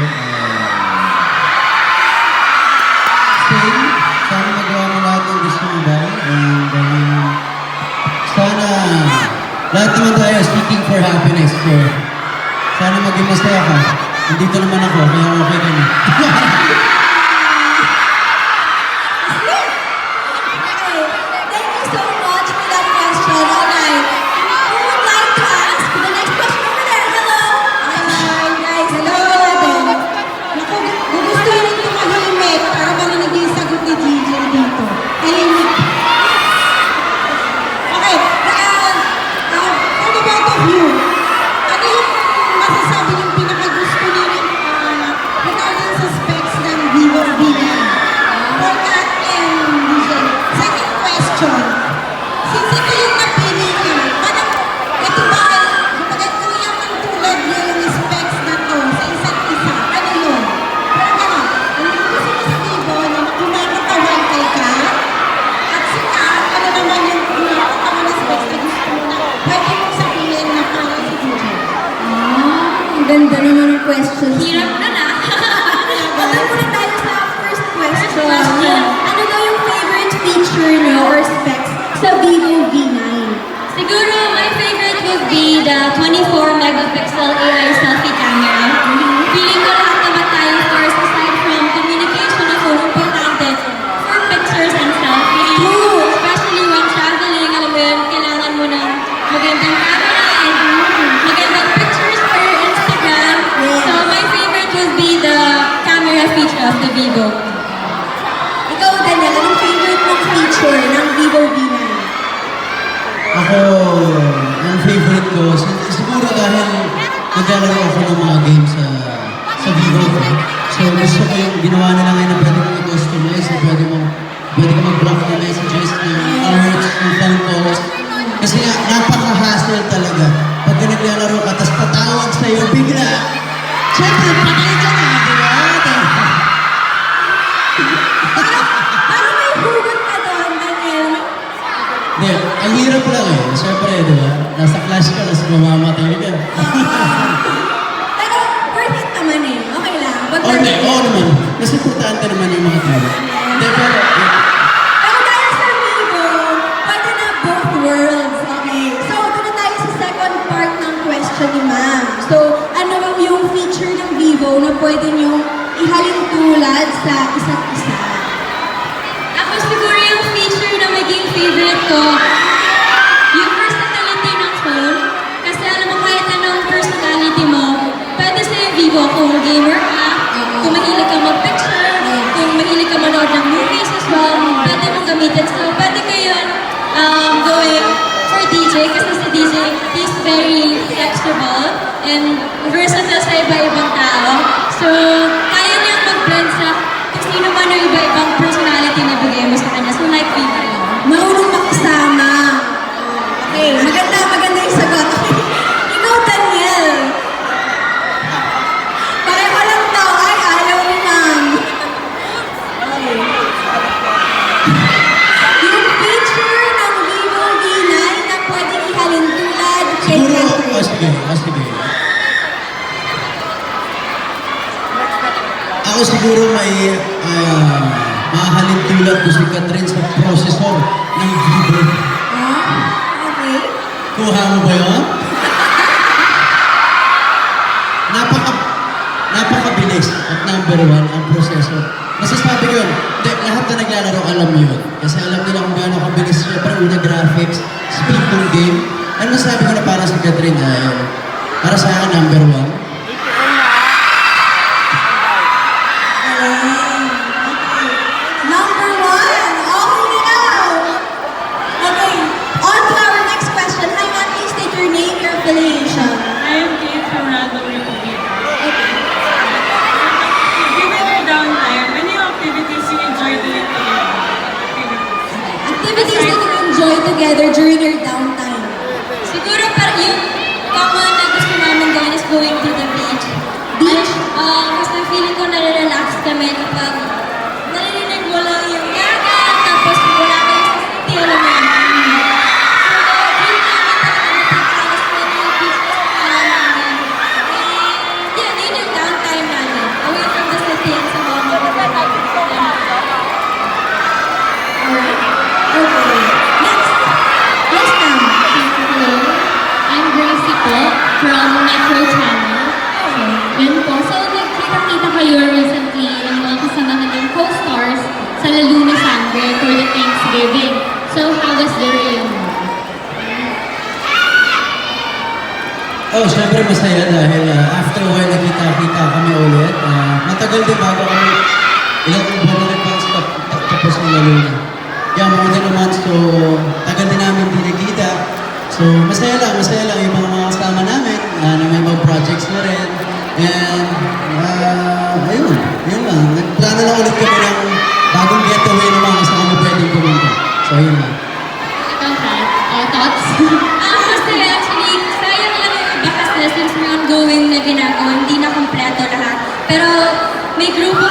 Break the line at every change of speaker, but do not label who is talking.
Ko, uh, same. Sana magawa mo lahat ng gusto mo ba? And um, sana lahat naman tayo seeking for happiness. So, sana maging masaya ka. Nandito naman ako, kaya okay ka na.
Ganda naman ng question.
Hirap na
Ako, ang favorite ko, sig- siguro dahil naglalaro ako ng mga games sa sa Vivo ko. So gusto ko yung ginawa nila ngayon na pwede mong i-customize, na pwede mong pwede ka mag-block ng messages, ng alerts, ng phone calls. Kasi nga, napaka-hassle talaga. Pag ka naglalaro ka, tapos tatawag sa'yo bigla. Siyempre, patay ka na, di ba?
Paano may hugot?
Hindi, ang hirap lang eh. Siyempre, di ba? Nasa clash ka, tapos mamamatay ka.
Pero worth it naman eh. Okay lang. Pag
Oh, hindi. Oo naman. Mas importante naman yung mga tao. Hindi, pero... eh,
Pero dahil sa Vivo, pwede na both worlds. Okay. So, doon na tayo sa second part ng question ni ma'am. So, ano yung feature ng Vivo na pwede nyo ihalin tulad sa isa't isa?
Ako siguro yung feature na maging favorite ko, yung personality ng phone. Kasi alam mo, kahit anong personality mo, pwede sa Vivo kung gamer ka, kung mahilig ka mag-picture, kung mahilig ka manood ng movies as well, pwede mong gamitin. So, pwede ko yun um, going for DJ kasi si DJ, he's very flexible and
Ako siguro may uh, mahalin tulad ko si Catherine sa processor ng Vivo.
Ah, okay.
Kuha mo ba yun? Napaka, napakabilis at number one ang processor. Masasabi ko yun, de, lahat na naglalaro alam yun. Kasi alam nila kung gaano kabilis siya. Parang una graphics, speed ng game. Ano masasabi ko na para sa Catherine ay, para sa akin number one.
Activities.
That you enjoy together during your downtime.
Siguro para yung common na gusto namin gawin is going to the beach.
Beach?
Uh, kasi feeling ko nare-relax kami kapag
Thanksgiving. So, how was the reunion?
Oh, syempre masaya dahil uh, after a while nakita-kita kami ulit. Uh, matagal din bago kami, ilang buwan na rin pa sa tapos ng lalo na. Yeah, more than a month, so tagal din namin di nagkita. So masaya lang, masaya lang yung mga mga kasama namin uh, na may mga projects na rin. And uh, ayun, yun lang. Nagplano lang ulit kami ng
Pero may grupo